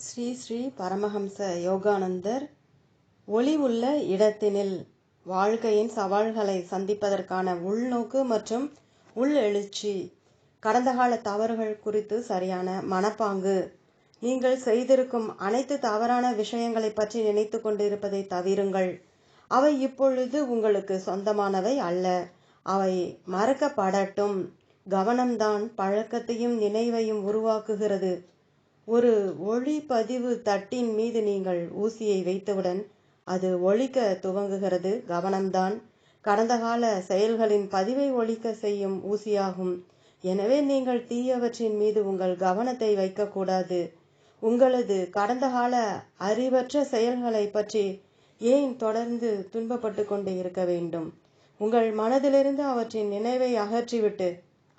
ஸ்ரீ ஸ்ரீ பரமஹம்ச யோகானந்தர் ஒளி உள்ள இடத்தினில் வாழ்க்கையின் சவால்களை சந்திப்பதற்கான உள்நோக்கு மற்றும் உள் எழுச்சி கடந்த கால தவறுகள் குறித்து சரியான மனப்பாங்கு. நீங்கள் செய்திருக்கும் அனைத்து தவறான விஷயங்களை பற்றி நினைத்து கொண்டிருப்பதை தவிருங்கள். அவை இப்பொழுது உங்களுக்கு சொந்தமானவை அல்ல. அவை மறக்கப்படட்டும். கவனம்தான் பழக்கத்தையும் நினைவையும் உருவாக்குகிறது. ஒரு ஒளிப்பதிவு தட்டின் மீது நீங்கள் ஊசியை வைத்தவுடன் அது ஒழிக்க துவங்குகிறது. கவனம்தான். கடந்த கால செயல்களின் பதிவை ஒழிக்க செய்யும் ஊசியாகும். எனவே நீங்கள் தீயவற்றின் மீது உங்கள் கவனத்தை வைக்கக்கூடாது. உங்களது கடந்த கால அறிவற்ற செயல்களை பற்றி ஏன் தொடர்ந்து துன்பப்பட்டு கொண்டு இருக்க வேண்டும்? உங்கள் மனதிலிருந்து அவற்றின் நினைவை அகற்றிவிட்டு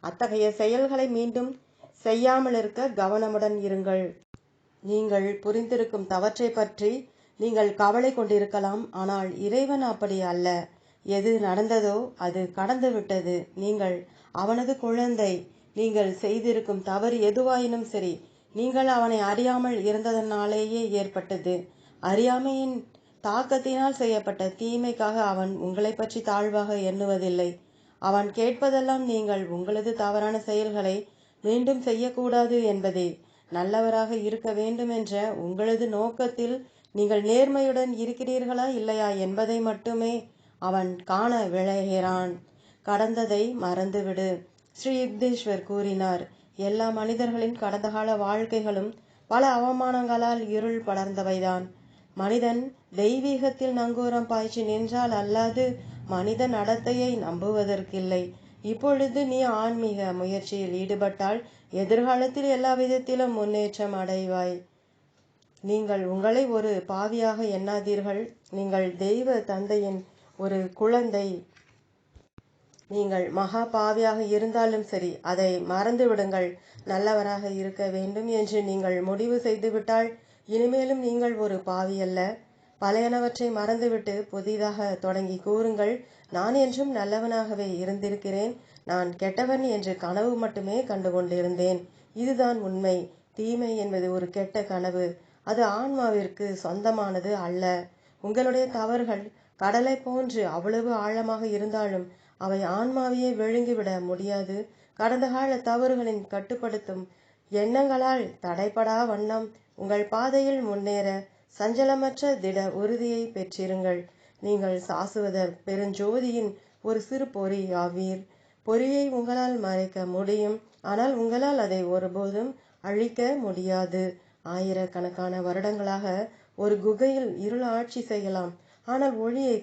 அத்தகைய செயல்களை மீண்டும் செய்யாமல் இருக்க கவனமுடன் இருங்கள். நீங்கள் புரிந்திருக்கும் தவற்றை பற்றி நீங்கள் கவலை கொண்டிருக்கலாம். ஆனால் இறைவன் அப்படி அல்ல. எது நடந்ததோ அது கடந்துவிட்டது. நீங்கள் அவனது குழந்தை. நீங்கள் செய்திருக்கும் தவறு எதுவாயினும் சரி நீங்கள் அவனை அறியாமல் இருந்ததனாலேயே ஏற்பட்டது. அறியாமையின் தாக்கத்தினால் செய்யப்பட்ட தீமைக்காக அவன் உங்களை பற்றி தாழ்வாக எண்ணுவதில்லை. அவன் கேட்பதெல்லாம் நீங்கள் உங்களது தவறான செயல்களை மீண்டும் செய்யக்கூடாது என்பதே. நல்லவராக இருக்க வேண்டும் என்ற உங்களது நோக்கத்தில் நீங்கள் நேர்மையுடன் இருக்கிறீர்களா இல்லையா என்பதை மட்டுமே அவன் காண விளைகிறான் கடந்ததை மறந்துவிடு. ஸ்ரீ யுக்தேஸ்வர் கூறினார். எல்லா மனிதர்களின் கடந்த கால வாழ்க்கைகளும் பல அவமானங்களால் இருள் படர்ந்தவைதான். மனிதன் தெய்வீகத்தில் நங்கூரம் பாய்ச்சி நின்றால் அல்லாது மனித நடத்தையை நம்புவதற்கில்லை. இப்பொழுது நீ ஆன்மீக முயற்சியில் ஈடுபட்டால் எதிர்காலத்தில் எல்லா விதத்திலும் முன்னேற்றம் அடைவாய். நீங்கள் உங்களை ஒரு பாவியாக எண்ணாதீர்கள். நீங்கள் தெய்வ தந்தையின் ஒரு குழந்தை. நீங்கள் மகா பாவியாக இருந்தாலும் சரி அதை மறந்து விடுங்கள். நல்லவராக இருக்க வேண்டும் என்று நீங்கள் முடிவு செய்துவிட்டால் இனிமேலும் நீங்கள் ஒரு பாவி அல்ல பழையனவற்றை மறந்துவிட்டு புதிதாக தொடங்கி கூறுங்கள். நான் என்றும் நல்லவனாகவே இருந்திருக்கிறேன். நான் கெட்டவன் என்று கனவு மட்டுமே கண்டு கொண்டிருந்தேன் இதுதான் உண்மை. தீமை என்பது ஒரு கெட்ட கனவு. அது ஆன்மாவிற்கு சொந்தமானது அல்ல. உங்களுடைய தவறுகள் கடலை போன்று அவ்வளவு ஆழமாக இருந்தாலும் அவை ஆன்மாவையே விழுங்கிவிட முடியாது. கடந்த கால தவறுகளின் கட்டுப்படுத்தும் எண்ணங்களால் தடைப்படா வண்ணம் உங்கள் பாதையில் முன்னேற சஞ்சலமற்ற திட உறுதியை பெற்றிருங்கள். நீங்கள் சாசுவத பெருஞ்சோதியின் ஒரு சிறு பொறி ஆவீர். பொறியை உங்களால் மறைக்க முடியும். ஆனால் உங்களால் அதை ஒருபோதும் அழிக்க முடியாது. ஆயிரக்கணக்கான வருடங்களாக ஒரு குகையில் இருள் ஆட்சி செய்யலாம். ஆனால் ஒளியை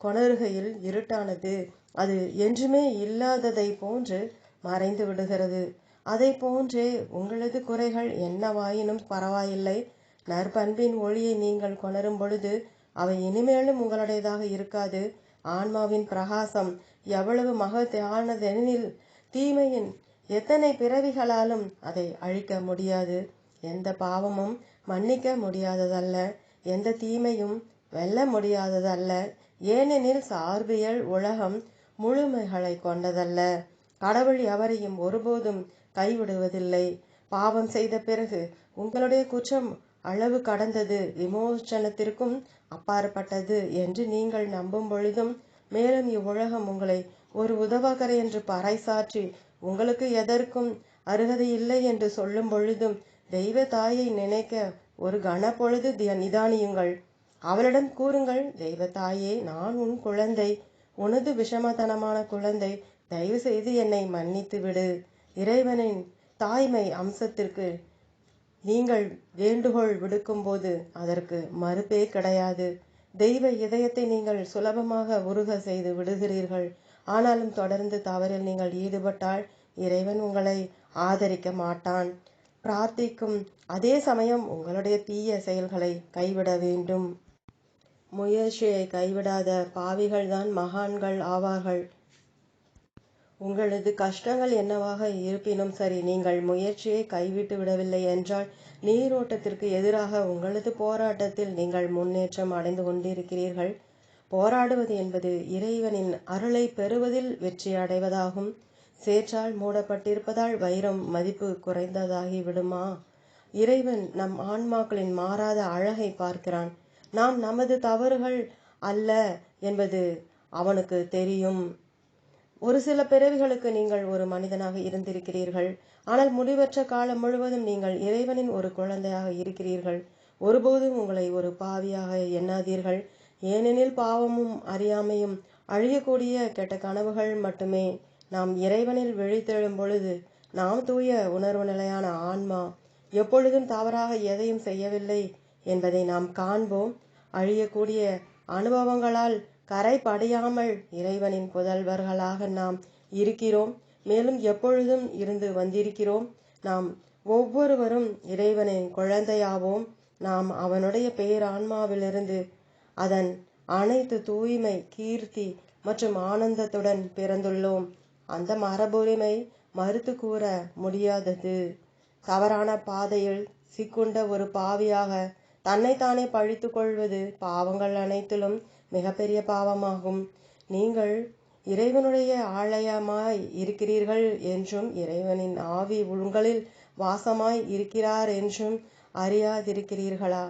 கொணருகையில் இருட்டானது. அது என்றுமே இல்லாததை போன்று மறைந்து விடுகிறது. அதை போன்றே உங்களது குறைகள் என்னவாயினும் பரவாயில்லை. நற்பண்பின் ஒளியை நீங்கள் கொணரும் பொழுது அவை இனிமேலும் உங்களுடையதாக இருக்காது. ஆன்மாவின் பிரகாசம் எவ்வளவு மகத்தானதெனில் தீமையின் எத்தனை பிறவிகளாலும் அதை அழிக்க முடியாது. எந்த பாவமும் மன்னிக்க முடியாததல்ல. எந்த தீமையும் வெல்ல முடியாததல்ல. ஏனெனில் சார்பியல் உலகம் முழுமைகளை கொண்டதல்ல. கடவுள் எவரையும் ஒருபோதும் கைவிடுவதில்லை. பாவம் செய்த பிறகு உங்களுடைய குற்றம் அளவு கடந்தது. விமோசனத்திற்கும் அப்பாற்பட்டது என்று நீங்கள் நம்பும் பொழுதும் மேலும் இவ்வுலகம் உங்களை ஒரு உதவகரை என்று பறைசாற்றி உங்களுக்கு எதற்கும் அருகதை இல்லை என்று சொல்லும் பொழுதும் தெய்வ தாயை நினைக்க ஒரு கனப்பொழுது நிதானியுங்கள். அவளிடம் கூறுங்கள் தெய்வ தாயே நான் உன் குழந்தை. உனது விஷமத்தனமான குழந்தை தயவு செய்து என்னை மன்னித்து விடு இறைவனின் தாய்மை அம்சத்திற்கு நீங்கள் வேண்டுகோள் விடுக்கும்போது அதற்கு மறுப்பே கிடையாது. தெய்வ இதயத்தை நீங்கள் சுலபமாக உருக செய்து விடுகிறீர்கள். ஆனாலும் தொடர்ந்து தவறில் நீங்கள் ஈடுபட்டால் இறைவன் உங்களை ஆதரிக்க மாட்டான். பிரார்த்திக்கும் அதே சமயம் உங்களுடைய தீய செயல்களை கைவிட வேண்டும். முயற்சியை கைவிடாத பாவிகள்தான் மகான்கள் ஆவார்கள். உங்களது கஷ்டங்கள் என்னவாக இருப்பினும் சரி நீங்கள் முயற்சியை கைவிட்டு விடவில்லை என்றால் நீரோட்டத்திற்கு எதிராக உங்களது போராட்டத்தில் நீங்கள் முன்னேற்றம் அடைந்து கொண்டிருக்கிறீர்கள். போராடுவது என்பது இறைவனின் அருளை பெறுவதில் வெற்றி அடைவதாகும். சேற்றால் மூடப்பட்டிருப்பதால் வைரம் மதிப்பு குறைந்ததாகி விடுமா இறைவன் நம் ஆன்மாக்களின் மாறாத அழகை பார்க்கிறான். நாம் நமது தவறுகள் அல்ல என்பது அவனுக்கு தெரியும். ஒரு சில பிறவிகளுக்கு நீங்கள் ஒரு மனிதனாக இருந்திருக்கிறீர்கள். ஆனால் முடிவற்ற காலம் முழுவதும் நீங்கள் இறைவனின் ஒரு குழந்தையாக இருக்கிறீர்கள். ஒருபோதும் உங்களை ஒரு பாவியாக எண்ணாதீர்கள். ஏனெனில் பாவமும் அறியாமையும் அழியக்கூடிய கெட்ட கனவுகள் மட்டுமே நாம் இறைவனில் விழித்தெழும் பொழுது நாம் தூய உணர்வு நிலையான ஆன்மா எப்பொழுதும் தவறாக எதையும் செய்யவில்லை என்பதை நாம் காண்போம். அழியக்கூடிய அனுபவங்களால் கரை படையாமல் இறைவனின் புதல்வர்களாக நாம் இருக்கிறோம். மேலும் எப்பொழுதும் இருந்து வந்திருக்கிறோம். நாம் ஒவ்வொருவரும் இறைவனின் குழந்தையாவோம். நாம் அவனுடைய பேரான்மாவிலிருந்து அதன் அனைத்து தூய்மை கீர்த்தி மற்றும் ஆனந்தத்துடன் பிறந்துள்ளோம். அந்த மரபுரிமை மறுத்து கூற முடியாதது. தவறான பாதையில் சிக்குண்ட ஒரு பாவியாக தன்னைத்தானே பழித்து கொள்வது பாவங்கள் அனைத்திலும் மிகப்பெரிய பாவமாகும். நீங்கள் இறைவனுடைய ஆலயமாய் இருக்கிறீர்கள் என்றும் இறைவனின் ஆவி உங்களில் வாசமாய் இருக்கிறார் என்றும் அறியாதிருக்கிறீர்களா?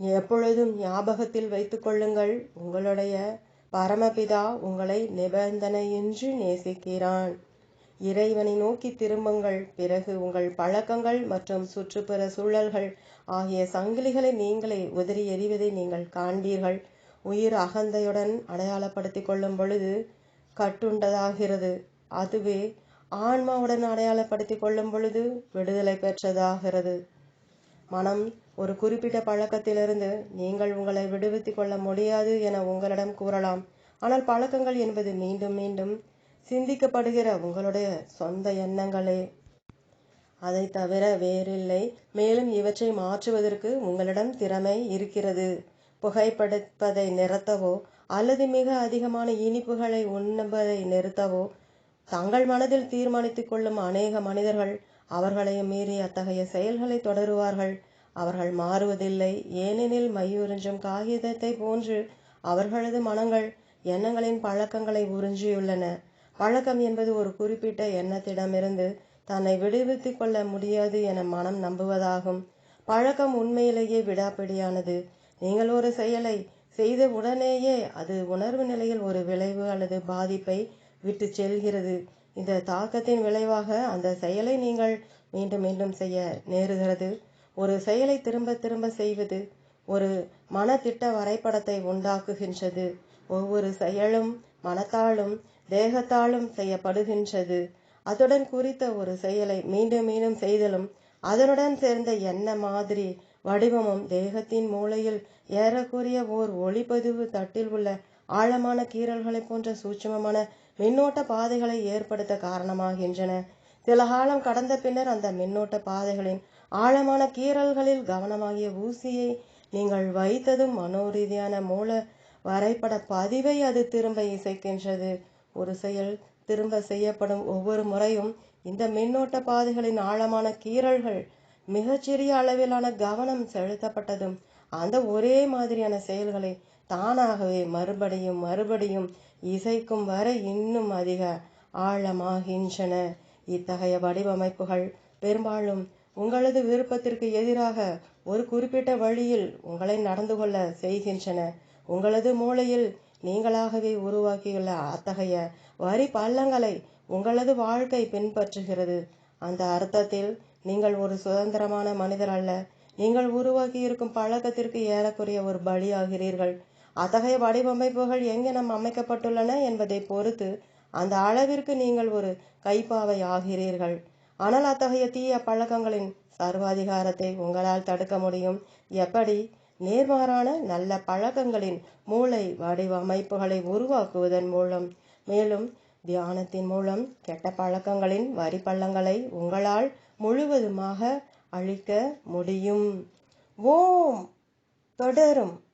எப்பொழுதும் ஞாபகத்தில் வைத்துக் கொள்ளுங்கள் உங்களுடைய பரமபிதா உங்களை நிபந்தனையின்றி நேசிக்கிறான். இறைவனை நோக்கி திரும்புங்கள் பிறகு உங்கள் பழக்கங்கள் மற்றும் சுற்றுப்புற சூழல்கள் ஆகிய சங்கிலிகளை நீங்களே உதறி எறிவதை நீங்கள் காண்பீர்கள். உயிர் அகந்தையுடன் அடையாளப்படுத்தி கொள்ளும் பொழுது கட்டுண்டதாகிறது. அதுவே ஆன்மாவுடன் அடையாளப்படுத்திக் கொள்ளும் பொழுது விடுதலை பெற்றதாகிறது. மனம் ஒரு குறிப்பிட்ட பழக்கத்திலிருந்து நீங்கள் உங்களை விடுவித்துக் கொள்ள முடியாது என உங்களிடம் கூறலாம். ஆனால் பழக்கங்கள் என்பது மீண்டும் மீண்டும் சிந்திக்கப்படுகிற உங்களுடைய சொந்த எண்ணங்களே. அதை தவிர வேறில்லை. மேலும் இவற்றை மாற்றுவதற்கு உங்களிடம் திறமை இருக்கிறது. புகைப்படுப்பதை நிறுத்தவோ அல்லது மிக அதிகமான இனிப்புகளை உண்ணுவதை நிறுத்தவோ தங்கள் மனதில் தீர்மானித்துக் கொள்ளும் அநேக மனிதர்கள் அவர்களையும் மீறி அத்தகைய செயல்களை தொடருவார்கள். அவர்கள் மாறுவதில்லை. ஏனெனில் மையுறிஞ்சும் காகிதத்தை போன்று அவர்களது மனங்கள் எண்ணங்களின் பழக்கங்களை உறிஞ்சியுள்ளன. பழக்கம் என்பது ஒரு குறிப்பிட்ட எண்ணத்திடமிருந்து தன்னை விடுவித்துக் கொள்ள முடியாது என மனம் நம்புவதாகும். பழக்கம் உண்மையிலேயே விடாப்பிடியானது. நீங்கள் ஒரு செயலை செய்த உடனேயே அது உணர்வு நிலையில் ஒரு விளைவு அல்லது பாதிப்பை விட்டு செல்கிறது. இந்த தாக்கத்தின் விளைவாக அந்த செயலை நீங்கள் மீண்டும் மீண்டும் செய்ய நேருகிறது. ஒரு செயலை திரும்ப திரும்ப செய்வது ஒரு மனத்திட்ட வரைபடத்தை உண்டாக்குகின்றது. ஒவ்வொரு செயலும் மனத்தாலும் தேகத்தாலும் செய்யப்படுகின்றது. அத்துடன் குறித்த ஒரு செயலை மீண்டும் மீண்டும் செய்தலும் அதனுடன் சேர்ந்த எண்ண மாதிரி வடிவமும் தேகத்தின் மூளையில் ஏறக்குறைய ஓர் ஒளிப்பதிவு தட்டில் உள்ள ஆழமான கீறல்களைப் போன்ற சூட்சமமான மின்னோட்ட பாதைகளை ஏற்படுத்த காரணமாகின்றன. சில காலம் கடந்த பின்னர் அந்த மின்னோட்ட பாதைகளின் ஆழமான கீறல்களில் கவனமாகிய ஊசியை நீங்கள் வைத்ததும் மனோரீதியான மூல வரைபட பதிவை அது திரும்ப இசைக்கின்றது. ஒரு செயல் திரும்ப செய்யப்படும் ஒவ்வொரு முறையும் இந்த மின்னோட்ட பாதைகளின் ஆழமான கீறல்கள் மிகச்சிறிய அளவிலான கவனம் செலுத்தப்பட்டதும் அந்த ஒரே மாதிரியான செயல்களை தானாகவே மறுபடியும் மறுபடியும் இசைக்கும் வரை இன்னும் அதிக ஆழமாகின்றன. இத்தகைய வடிவமைப்புகள் பெரும்பாலும் உங்களது விருப்பத்திற்கு எதிராக ஒரு குறிப்பிட்ட வழியில் உங்களை நடந்து கொள்ள செய்கின்றன. உங்களது மூளையில் நீங்களாகவே உருவாக்கியுள்ள அத்தகைய வரி பள்ளங்களை உங்களது வாழ்க்கை பின்பற்றுகிறது. அந்த அர்த்தத்தில் நீங்கள் ஒரு சுதந்திரமான மனிதர் அல்ல. நீங்கள் உருவாக்கி இருக்கும் பழக்கத்திற்கு ஏறக்குறைய ஒரு பலியாகிறீர்கள். அத்தகைய வடிவமைப்புகள் எங்கனம் அமைக்கப்பட்டுள்ளன என்பதை பொறுத்து அந்த அளவிற்கு நீங்கள் ஒரு கைப்பாவை ஆகிறீர்கள். ஆனால் அத்தகைய தீய பழக்கங்களின் சர்வாதிகாரத்தை உங்களால் தடுக்க முடியும். எப்படி? நேர்மாறான நல்ல பழக்கங்களின் மூளை வடிவமைப்புகளை உருவாக்குவதன் மூலம். மேலும் தியானத்தின் மூலம் கெட்ட பழக்கங்களின் வரி பள்ளங்களை உங்களால் முழுவதுமாக அழிக்க முடியும். ஓம் தொடரும்.